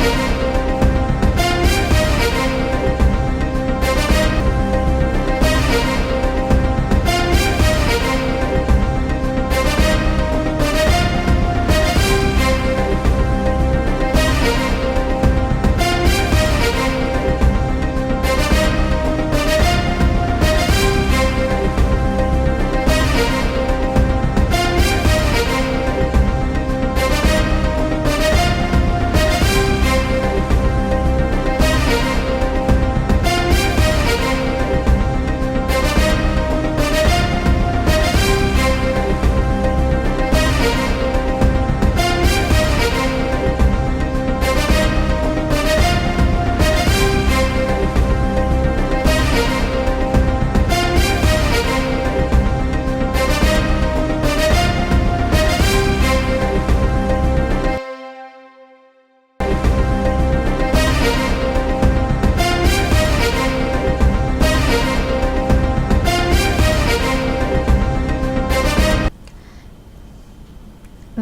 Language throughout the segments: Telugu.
Музика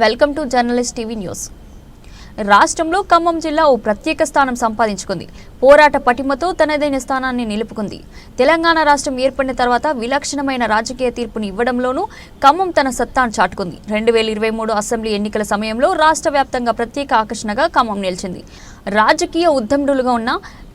welcome to journalist TV news. రాష్ట్రంలో ఖమ్మం జిల్లా ఓ ప్రత్యేక స్థానం సంపాదించుకుంది. పోరాట పటిమతో తనదైన స్థానాన్ని నిలుపుకుంది. తెలంగాణ రాష్ట్రం ఏర్పడిన తర్వాత విలక్షణమైన రాజకీయ తీర్పుని ఇవ్వడంలోనూ ఖమ్మం తన సత్తాను చాటుకుంది. రెండు వేల ఇరవై మూడు అసెంబ్లీ ఎన్నికల సమయంలో రాష్ట్ర వ్యాప్తంగా ప్రత్యేక ఆకర్షణగా ఖమ్మం నిలిచింది. రాజకీయ ఉద్దండులుగా ఉన్న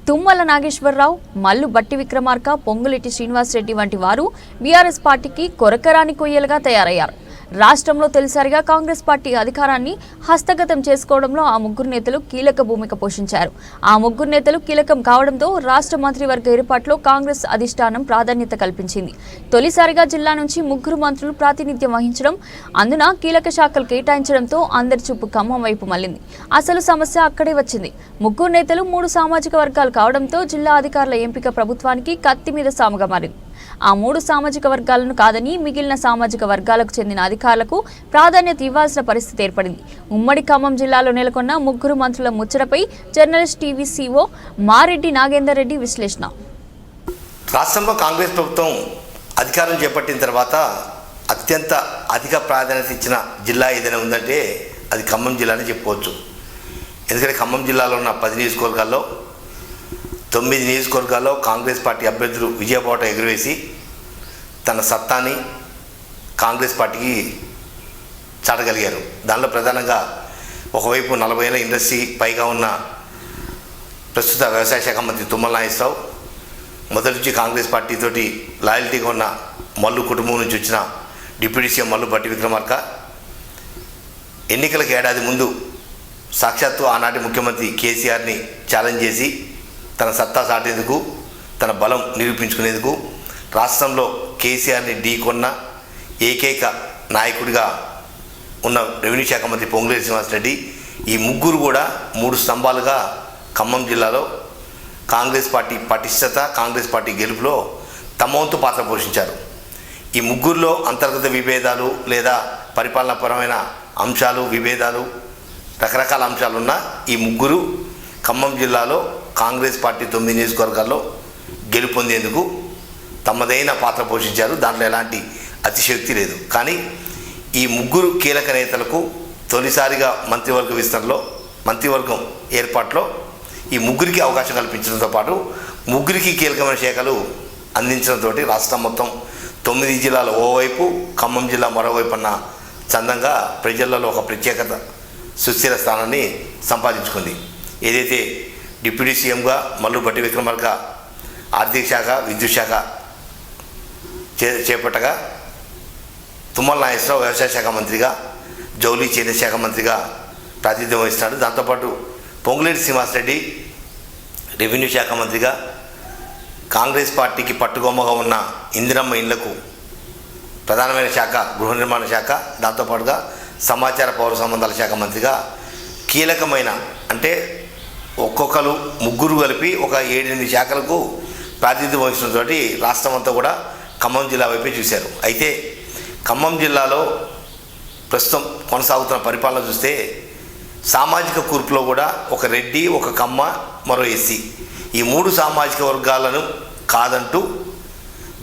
తుమ్మల నాగేశ్వరరావు మల్లు బట్టి విక్రమార్క పొంగులెట్టి శ్రీనివాసరెడ్డి వంటి వారు బీఆర్ఎస్ పార్టీకి కొరకరాని కొయ్యలుగా తయారయ్యారు. రాష్ట్రంలో తొలిసారిగా కాంగ్రెస్ పార్టీ అధికారాన్ని హస్తగతం చేసుకోవడంలో ఆ ముగ్గురు నేతలు కీలక భూమిక పోషించారు. ఆ ముగ్గురు నేతలు కీలకం కావడంతో రాష్ట్ర మంత్రివర్గ ఏర్పాట్లో కాంగ్రెస్ అధిష్టానం ప్రాధాన్యత కల్పించింది. తొలిసారిగా జిల్లా నుంచి ముగ్గురు మంత్రులు ప్రాతినిధ్యం వహించడం అందున కీలక శాఖలు కేటాయించడంతో అందరి చూపు ఖమ్మం వైపు మళ్ళింది అసలు సమస్య అక్కడే వచ్చింది. ముగ్గురు నేతలు మూడు సామాజిక వర్గాలు కావడంతో జిల్లా అధికారుల ఎంపిక ప్రభుత్వానికి కత్తి మీద సాముగా మారింది. ఆ మూడు సామాజిక వర్గాలను కాదని మిగిలిన సామాజిక వర్గాలకు చెందిన అధికారులకు ప్రాధాన్యత ఇవ్వాల్సిన పరిస్థితి ఏర్పడింది. ఉమ్మడి ఖమ్మం జిల్లాలో నెలకొన్న ముగ్గురు మంత్రుల ముచ్చటపై journalist TV CEO Mareddy Nagender Reddy విశ్లేషణ. రాష్ట్రంలో కాంగ్రెస్ ప్రభుత్వం అధికారం చేపట్టిన తర్వాత అత్యంత అధిక ప్రాధాన్యత ఇచ్చిన జిల్లా ఏదైనా ఉందంటే అది ఖమ్మం జిల్లా అని చెప్పుకోవచ్చు. ఎందుకంటే ఖమ్మం జిల్లాలో ఉన్న పది నియోజకవర్గాల్లో తొమ్మిది నియోజకవర్గాల్లో కాంగ్రెస్ పార్టీ అభ్యర్థులు విజయబాట ఎగురవేసి తన సత్తాని కాంగ్రెస్ పార్టీకి చాటగలిగారు. దానిలో ప్రధానంగా ఒకవైపు నలభై ఏళ్ళ ఇండస్ట్రీ పైగా ఉన్న ప్రస్తుత వ్యవసాయ శాఖ మంత్రి తుమ్మల నాగేశ్వరరావు మొదటి నుంచి కాంగ్రెస్ పార్టీతోటి లాయల్టీగా ఉన్న మల్లు కుటుంబం నుంచి వచ్చిన డిప్యూటీ సీఎం మల్లు భట్టి విక్రమార్క ఎన్నికలకు ఏడాది ముందు సాక్షాత్తు ఆనాటి ముఖ్యమంత్రి కేసీఆర్ని ఛాలెంజ్ చేసి తన సత్తా సాటేందుకు తన బలం నిరూపించుకునేందుకు రాష్ట్రంలో కేసీఆర్ని ఢీకొన్న ఏకైక నాయకుడిగా ఉన్న రెవెన్యూ శాఖ మంత్రి పొంగులేటి శ్రీనివాసరెడ్డి ఈ ముగ్గురు కూడా మూడు స్తంభాలుగా ఖమ్మం జిల్లాలో కాంగ్రెస్ పార్టీ పటిష్టత కాంగ్రెస్ పార్టీ గెలుపులో తమ వంతు పాత్ర పోషించారు. ఈ ముగ్గురులో అంతర్గత విభేదాలు లేదా పరిపాలనాపరమైన అంశాలు విభేదాలు రకరకాల అంశాలున్న ఈ ముగ్గురు ఖమ్మం జిల్లాలో కాంగ్రెస్ పార్టీ తొమ్మిది నియోజకవర్గాల్లో గెలుపొందేందుకు తమదైన పాత్ర పోషించారు. దాంట్లో ఎలాంటి అతిశక్తి లేదు. కానీ ఈ ముగ్గురు కీలక నేతలకు తొలిసారిగా మంత్రివర్గ విస్తరణలో మంత్రివర్గం ఏర్పాట్లో ఈ ముగ్గురికి అవకాశం కల్పించడంతో పాటు ముగ్గురికి కీలకమైన శాఖలు అందించడంతో రాష్ట్రం మొత్తం తొమ్మిది జిల్లాల ఓవైపు ఖమ్మం జిల్లా మరోవైపు అన్న చందంగా ప్రజలలో ఒక ప్రత్యేకత సుస్థిర స్థానాన్ని సంపాదించుకుంది. ఏదైతే డిప్యూటీ సీఎంగా మల్లు బట్టి విక్రమార్క ఆర్థిక శాఖ విద్యుత్ శాఖ చే చేపట్టగా తుమ్మల నాగేశ్వరరావు వ్యవసాయ శాఖ మంత్రిగా జౌలి చేనేత శాఖ మంత్రిగా ప్రాతినిధ్యం వహిస్తున్నాడు. దాంతోపాటు పొంగులేటి శ్రీనివాసరెడ్డి రెవెన్యూ శాఖ మంత్రిగా కాంగ్రెస్ పార్టీకి పట్టుగొమ్మగా ఉన్న ఇందిరమ్మ ఇండ్లకు ప్రధానమైన శాఖ గృహ నిర్మాణ శాఖ దాంతోపాటుగా సమాచార పౌర సంబంధాల శాఖ మంత్రిగా కీలకమైన అంటే ఒక్కొక్కరు ముగ్గురు కలిపి ఒక ఏడెనిమిది శాఖలకు ప్రాతినిధ్యం వహించడంతో రాష్ట్రం అంతా కూడా ఖమ్మం జిల్లా వైపే చూశారు. అయితే ఖమ్మం జిల్లాలో ప్రస్తుతం కొనసాగుతున్న పరిపాలన చూస్తే సామాజిక కూర్పులో కూడా ఒక రెడ్డి ఒక కమ్మ మరో ఎస్సీ. ఈ మూడు సామాజిక వర్గాలను కాదంటూ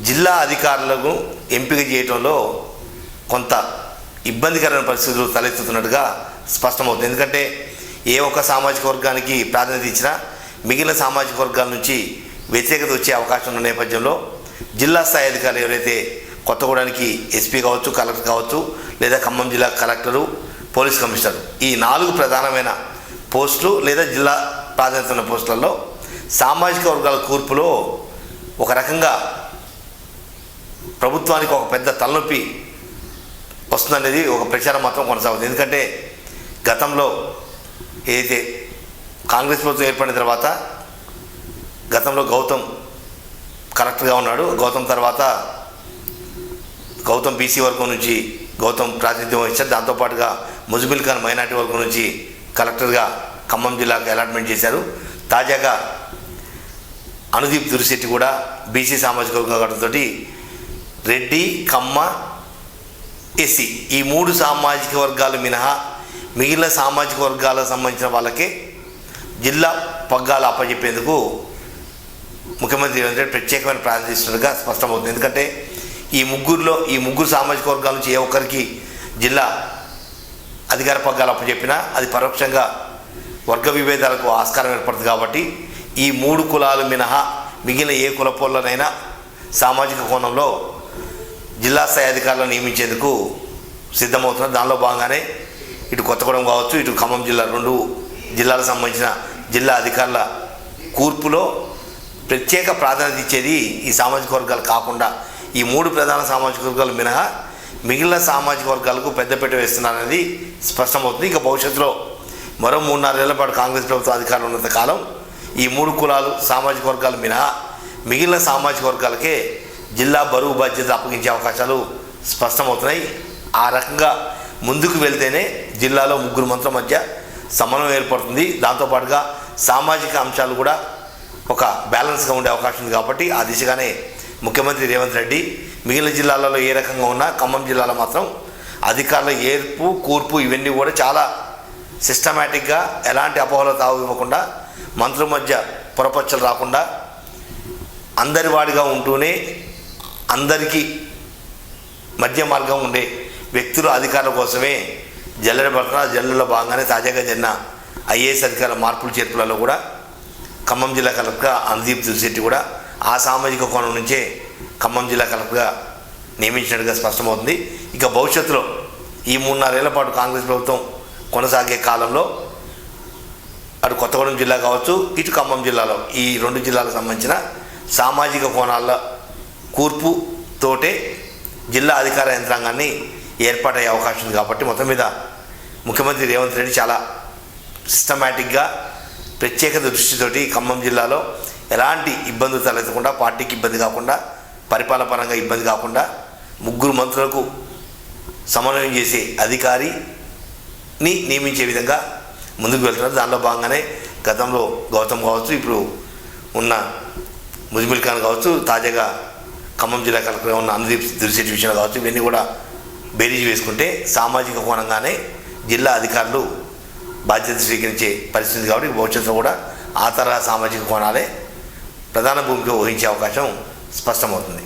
జిల్లా అధికారులను ఎంపిక చేయడంలో కొంత ఇబ్బందికరమైన పరిస్థితులు తలెత్తుతున్నట్టుగా స్పష్టమవుతుంది. ఎందుకంటే ఏ ఒక్క సామాజిక వర్గానికి ప్రాధాన్యత ఇచ్చినా మిగిలిన సామాజిక వర్గాల నుంచి వ్యతిరేకత వచ్చే అవకాశం ఉన్న నేపథ్యంలో జిల్లా స్థాయి అధికారులు ఎవరైతే కొత్తగూడానికి ఎస్పీ కావచ్చు కలెక్టర్ కావచ్చు లేదా ఖమ్మం జిల్లా కలెక్టరు పోలీస్ కమిషనర్ ఈ నాలుగు ప్రధానమైన పోస్టులు లేదా జిల్లా ప్రాధాన్యత ఉన్న పోస్టులలో సామాజిక వర్గాల కూర్పులో ఒక రకంగా ప్రభుత్వానికి ఒక పెద్ద తలనొప్పి వస్తుందనేది ఒక ప్రచారం మాత్రం కొనసాగుతుంది. ఎందుకంటే గతంలో ఏదైతే కాంగ్రెస్ ప్రభుత్వం ఏర్పడిన తర్వాత గతంలో గౌతమ్ కరెక్ట్గా ఉన్నాడు. గౌతమ్ తర్వాత గౌతమ్ బీసీ వర్గం నుంచి గౌతమ్ ప్రాతినిధ్యం వహించారు. దాంతోపాటుగా ముజబిల్ ఖాన్ మైనార్టీ వర్గం నుంచి కలెక్టర్గా ఖమ్మం జిల్లాకు అలాట్మెంట్ చేశారు. తాజాగా అనుదీప్ దురిశెట్టి కూడా బీసీ సామాజిక వర్గం కావడంతో రెడ్డి కమ్మ ఎస్సీ ఈ మూడు సామాజిక వర్గాలు మినహా మిగిలిన సామాజిక వర్గాలకు సంబంధించిన వాళ్ళకి జిల్లా పగ్గాలు అప్పచెప్పేందుకు ముఖ్యమంత్రి రేవంత్ రెడ్డి ప్రత్యేకమైన ప్రార్థిస్తున్నట్టుగా స్పష్టమవుతుంది. ఎందుకంటే ఈ ముగ్గురులో ఈ ముగ్గురు సామాజిక వర్గాల నుంచి ఏ ఒక్కరికి జిల్లా అధికార పగ్గాలు అప్పచెప్పినా అది పరోక్షంగా వర్గ విభేదాలకు ఆస్కారం ఏర్పడుతుంది కాబట్టి ఈ మూడు కులాలు మినహా మిగిలిన ఏ కులపోళ్ళనైనా సామాజిక కోణంలో జిల్లా స్థాయి అధికారులను నియమించేందుకు సిద్ధమవుతున్నారు. దానిలో భాగంగానే ఇటు కొత్తగూడెం కావచ్చు ఇటు ఖమ్మం జిల్లా రెండు జిల్లాలకు సంబంధించిన జిల్లా అధికారుల కూర్పులో ప్రత్యేక ప్రాధాన్యత ఇచ్చేది ఈ సామాజిక వర్గాలు కాకుండా ఈ మూడు ప్రధాన సామాజిక వర్గాలు మినహా మిగిలిన సామాజిక వర్గాలకు పెద్దపీట వేస్తున్నారనేది స్పష్టమవుతుంది. ఇక భవిష్యత్తులో మరో మూడు నాలుగేళ్ళ పాటు కాంగ్రెస్ ప్రభుత్వం అధికారంలో ఉన్నంత కాలం ఈ మూడు కులాలు సామాజిక వర్గాలు మినహా మిగిలిన సామాజిక వర్గాలకే జిల్లా బరువు బాధ్యత అప్పగించే అవకాశాలు స్పష్టమవుతున్నాయి. ఆ రకంగా ముందుకు వెళ్తేనే జిల్లాలో ముగ్గురు మంత్రుల మధ్య సమన్వయం ఏర్పడుతుంది. దాంతోపాటుగా సామాజిక అంశాలు కూడా ఒక బ్యాలెన్స్గా ఉండే అవకాశం ఉంది కాబట్టి ఆ దిశగానే ముఖ్యమంత్రి రేవంత్ రెడ్డి మిగిలిన జిల్లాలలో ఏ రకంగా ఉన్నా ఖమ్మం జిల్లాలో మాత్రం అధికారుల ఏర్పు కూర్పు ఇవన్నీ కూడా చాలా సిస్టమేటిక్గా ఎలాంటి అపోహలు తావు ఇవ్వకుండా మంత్రుల మధ్య పొరపచ్చలు రాకుండా అందరి వాడిగా ఉంటూనే అందరికీ మధ్య మార్గం ఉండే వ్యక్తులు అధికారుల కోసమే జల్లెడ పక్కన జల్లెడలో భాగంగానే తాజాగా జరిగిన ఐఏఎస్ అధికారుల మార్పులు చేర్పులలో కూడా ఖమ్మం జిల్లా కలెక్టర్గా అనుదీప్ తులశెట్టి కూడా ఆ సామాజిక కోణం నుంచే ఖమ్మం జిల్లా కలెక్టర్గా నియమించినట్టుగా స్పష్టమవుతుంది. ఇక భవిష్యత్తులో ఈ మూడున్నరేళ్ళ పాటు కాంగ్రెస్ ప్రభుత్వం కొనసాగే కాలంలో అటు కొత్తగూడెం జిల్లా కావచ్చు ఇటు ఖమ్మం జిల్లాలో ఈ రెండు జిల్లాలకు సంబంధించిన సామాజిక కోణాల కూర్పు తోటే జిల్లా అధికార యంత్రాంగాన్ని ఏర్పాటయ్యే అవకాశం ఉంది కాబట్టి మొత్తం మీద ముఖ్యమంత్రి రేవంత్ రెడ్డి చాలా సిస్టమేటిక్గా ప్రత్యేక దృష్టితోటి ఖమ్మం జిల్లాలో ఎలాంటి ఇబ్బందులు తలెత్తకుండా పార్టీకి ఇబ్బంది కాకుండా పరిపాలనపరంగా ఇబ్బంది కాకుండా ముగ్గురు మంత్రులకు సమన్వయం చేసే అధికారిని నియమించే విధంగా ముందుకు వెళ్తున్నారు. దానిలో భాగంగానే గతంలో గౌతమ్ కావచ్చు ఇప్పుడు ఉన్న ముజ్మిల్ ఖాన్ కావచ్చు తాజాగా ఖమ్మం జిల్లా కలెక్టర్గా ఉన్న అనుదీప్ దురిశెట్టి విషయాలు కావచ్చు ఇవన్నీ కూడా బేరీజ్ వేసుకుంటే సామాజిక కోణంగానే జిల్లా అధికారులు బాధ్యత స్వీకరించే పరిస్థితి కాబట్టి భవిష్యత్తులో కూడా ఆ తరహా సామాజిక కోణాలే ప్రధాన భూమిక వహించే అవకాశం స్పష్టమవుతుంది.